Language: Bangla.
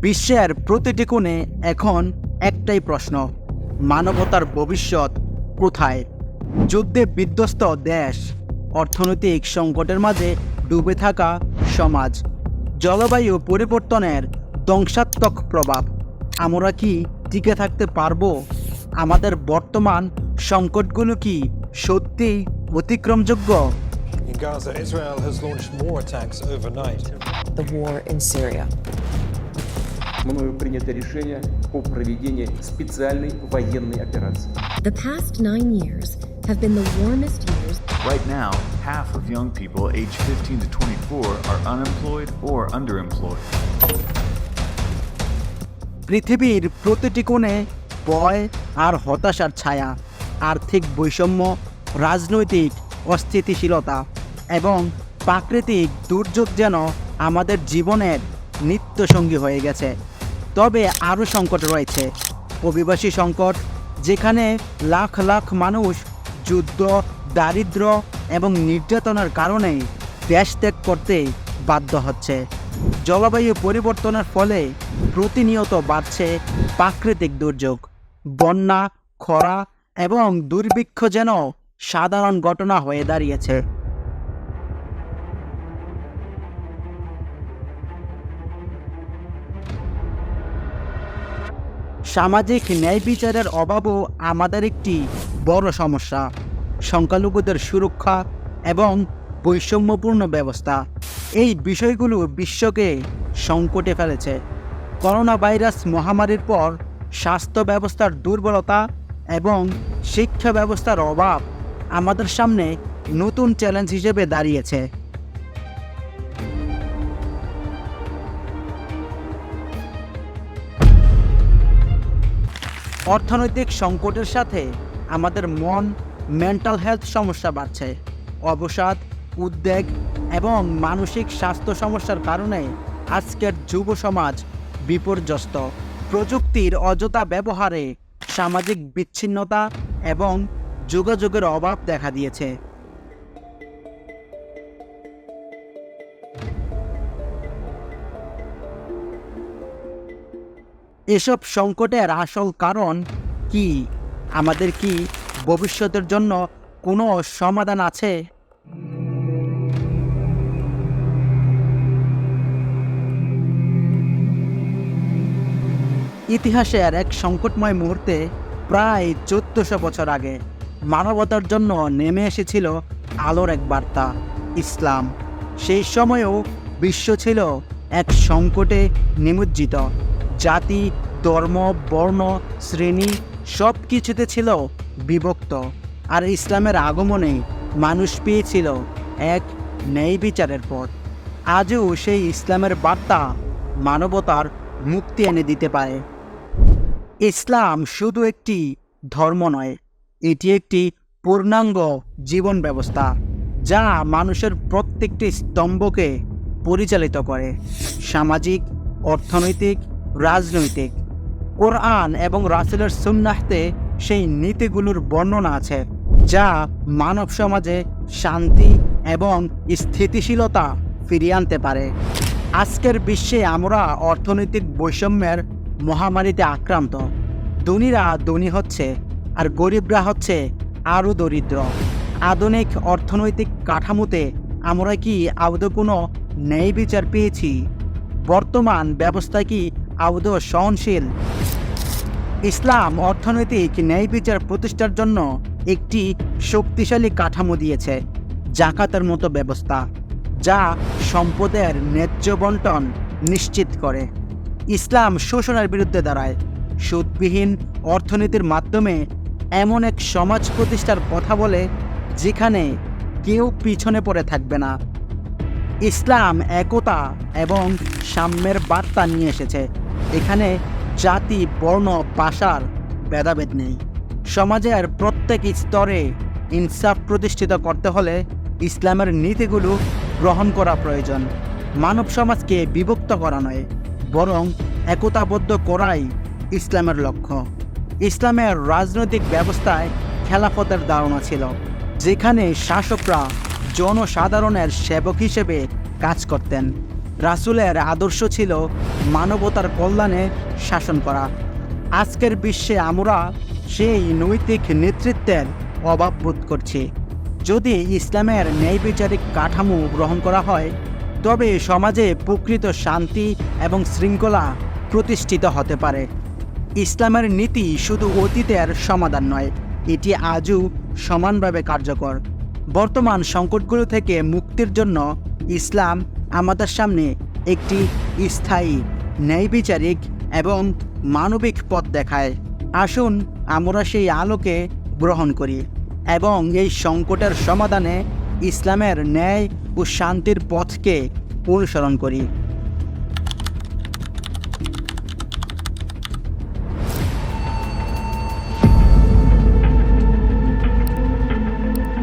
বিশ্বের প্রতিটি কোণে এখন একটাই প্রশ্ন মানবতার ভবিষ্যৎ কোথায় যুদ্ধে বিধ্বস্ত দেশ অর্থনৈতিক সংকটের মাঝে ডুবে থাকা সমাজ জলবায়ু পরিবর্তনের ধ্বংসাত্মক প্রভাব আমরা কি টিকে থাকতে পারব আমাদের বর্তমান সংকটগুলো কি সত্যিই অতিক্রমযোগ্য Gaza, Israel has launched more attacks overnight. the war in Syria. мною принято решение о проведении специальной военной операции. The past nine years have been the warmest years Right now, half of young people aged 15 to 24 are unemployed or underemployed. পৃথিবীর প্রতিটি কোণে ভয় আর হতাশার ছায়া আর্থিক বৈষম্য রাজনৈতিক অস্থিতিশীলতা এবং প্রাকৃতিক দুর্যোগ যেন আমাদের জীবনের নিত্যসঙ্গী হয়ে গেছে তবে আরও সংকট রয়েছে। অভিবাসী সংকট, যেখানে লাখ লাখ মানুষ যুদ্ধ, দারিদ্র্য এবং নির্যাতনের কারণে দেশ ত্যাগ করতে বাধ্য হচ্ছে। জলবায়ু পরিবর্তনের ফলে প্রতিনিয়ত বাড়ছে প্রাকৃতিক দুর্যোগ। বন্যা, খরা এবং দুর্ভিক্ষ যেন সাধারণ ঘটনা হয়ে দাঁড়িয়েছে। সামাজিক ন্যায় বিচারের অভাবও আমাদের একটি বড় সমস্যা। সংখ্যালঘুদের সুরক্ষা এবং বৈষম্যপূর্ণ ব্যবস্থা, এই বিষয়গুলো বিশ্বকে সংকটে ফেলেছে। করোনা ভাইরাস মহামারীর পর স্বাস্থ্য ব্যবস্থার দুর্বলতা এবং শিক্ষা ব্যবস্থার অভাব আমাদের সামনে নতুন চ্যালেঞ্জ হিসেবে দাঁড়িয়েছে। অর্থনৈতিক সংকটের সাথে আমাদের মন মেন্টাল হেলথ সমস্যা বাড়ছে। অবসাদ, উদ্বেগ এবং মানসিক স্বাস্থ্য সমস্যার কারণে আজকের যুব সমাজ বিপর্যস্ত। প্রযুক্তির অযথা ব্যবহারে সামাজিক বিচ্ছিন্নতা এবং যোগাযোগের অভাব দেখা দিয়েছে। এসব সংকটের আসল কারণ কি? আমাদের কি ভবিষ্যতের জন্য কোনো সমাধান আছে? ইতিহাসের এক সংকটময় মুহূর্তে প্রায় চোদ্দশো বছর আগে মানবতার জন্য নেমে এসেছিল আলোর এক বার্তা, ইসলাম। সেই সময়েও বিশ্ব ছিল এক সংকটে নিমজ্জিত। জাতি ধর্ম, বর্ণ, শ্রেণি সব কিছুতে ছিল বিভক্ত। আর ইসলামের আগমনে মানুষ পেয়েছিল এক ন্যায় বিচারের পথ। আজও সেই ইসলামের বার্তা মানবতার মুক্তি এনে দিতে পারে। ইসলাম শুধু একটি ধর্ম নয়, এটি একটি পূর্ণাঙ্গ জীবন ব্যবস্থা যা মানুষের প্রত্যেকটি স্তম্ভকে পরিচালিত করে। সামাজিক, অর্থনৈতিক, রাজনৈতিক কোরআন এবং রাসেলের সুন্নাহতে সেই নীতিগুলোর বর্ণনা আছে, যা মানব সমাজে শান্তি এবং স্থিতিশীলতা ফিরিয়ে আনতে পারে। আজকের বিশ্বে আমরা অর্থনৈতিক বৈষম্যের মহামারীতে আক্রান্ত। ধনীরা ধনী হচ্ছে আর গরিবরা হচ্ছে আরও দরিদ্র। আধুনিক অর্থনৈতিক কাঠামোতে আমরা কি আদৌ কোনো ন্যায় বিচার পেয়েছি? বর্তমান ব্যবস্থা কি আদৌ সহনশীল? ইসলাম অর্থনৈতিক ন্যায় বিচার প্রতিষ্ঠার জন্য একটি শক্তিশালী কাঠামো দিয়েছে, জাকাতের মতো ব্যবস্থা, যা সম্পদের ন্যায্য বন্টন নিশ্চিত করে। ইসলাম শোষণের বিরুদ্ধে দাঁড়ায়। সুদবিহীন অর্থনীতির মাধ্যমে এমন এক সমাজ প্রতিষ্ঠার কথা বলে, যেখানে কেউ পিছনে পড়ে থাকবে না। ইসলাম একতা এবং সাম্যের বার্তা নিয়ে এসেছে। এখানে জাতি, বর্ণ, ভাষার ভেদাভেদ নেই। সমাজের প্রত্যেক স্তরে ইনসাফ প্রতিষ্ঠিত করতে হলে ইসলামের নীতিগুলো গ্রহণ করা প্রয়োজন। মানব সমাজকে বিভক্ত করা নয়, বরং একতাবদ্ধ করাই ইসলামের লক্ষ্য। ইসলামের রাজনৈতিক ব্যবস্থায় খেলাফতের ধারণা ছিল, যেখানে শাসকরা জনসাধারণের সেবক হিসেবে কাজ করতেন। রাসূলের আদর্শ ছিল মানবতার কল্যাণে শাসন করা। আজকের বিশ্বে আমরা সেই নৈতিক নেতৃত্বের অভাব বোধ করছি। যদি ইসলামের ন্যায় বিচারিক কাঠামো গ্রহণ করা হয়, তবে সমাজে প্রকৃত শান্তি এবং শৃঙ্খলা প্রতিষ্ঠিত হতে পারে। ইসলামের নীতি শুধু অতীতের সমাধান নয়, এটি আজও সমানভাবে কার্যকর। বর্তমান সংকটগুলো থেকে মুক্তির জন্য ইসলাম আমাদের সামনে একটি স্থায়ী ন্যায় বিচারিক এবং মানবিক পথ দেখায়। আসুন আমরা সেই আলোকে গ্রহণ করি এবং এই সংকটের সমাধানে ইসলামের ন্যায় ও শান্তির পথকে অনুসরণ করি।